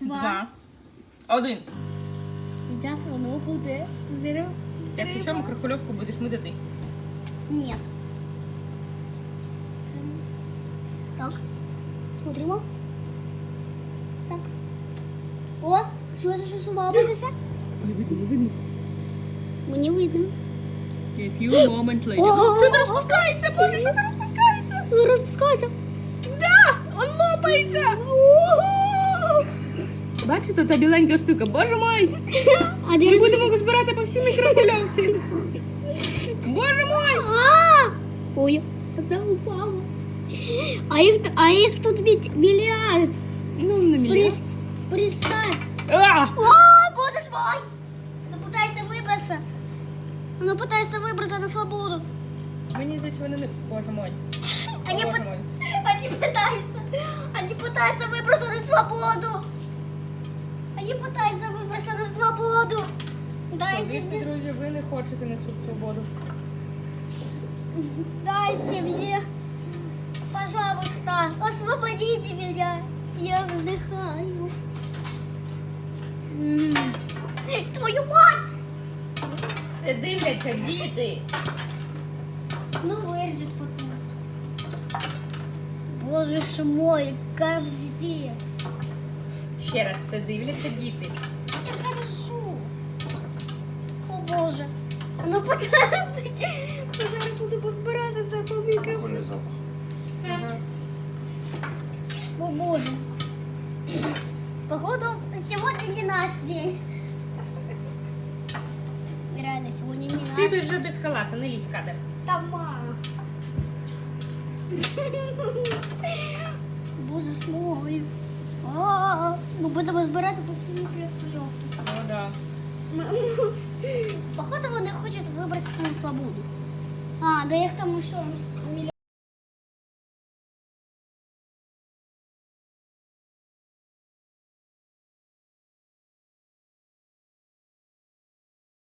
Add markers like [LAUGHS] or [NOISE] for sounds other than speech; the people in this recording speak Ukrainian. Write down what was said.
Два. Один. Зараз воно буде зрив. Якщо що, микрохвильовку будеш мити ти. Нет. Так. Смотримо. Так. О, що це що бабитися? Не видно, не видно. Мені видно. A few moments later. Що ти розпускається? Боже, що ти розпускається? Розпускайся. Да! Он лопається! Бачите, та біленька штука, боже мой! [LAUGHS] А де Ми роз... будемо збирати по всій мікрохвильовці. Боже мой! А! Ой, одна упала. А їх, а їх тут бі- мільярд. Ну, на мільйон. Прис... Представь. А! О, боже ж мой! Ну пытайся выбраться. Ну пытайся выбраться на свободу. Мені здається, вони не... Боже мой. Они, [LAUGHS] Боже пы- мой. они пытаются, они пытаются выбраться на свободу. Они пытаются выбраться на свободу. Дайте Повірте, мне, друзі, ви не хочете на цю свободу. дайте мне, пожалуйста, освободите меня. Я вздыхаю. М. Твою мать! Це дивляться діти. Ну вырежешь потом. Боже ж мой, капздец. Ще раз, це дивляться діти. Я хорошо. О Боже. А ну потрапить. Зараз буду позбиратися по мікрофону. О Боже. Походу, сегодня не наш день. Реально, сегодня не наш. Ти наш. вже без халата, не лізь в кадр. Тома. Боже ж мой. Ми будемо збирати по всій мікрохвильовці. Ну да. Походу вони хочуть вибратися на свободу. А, да їх там що?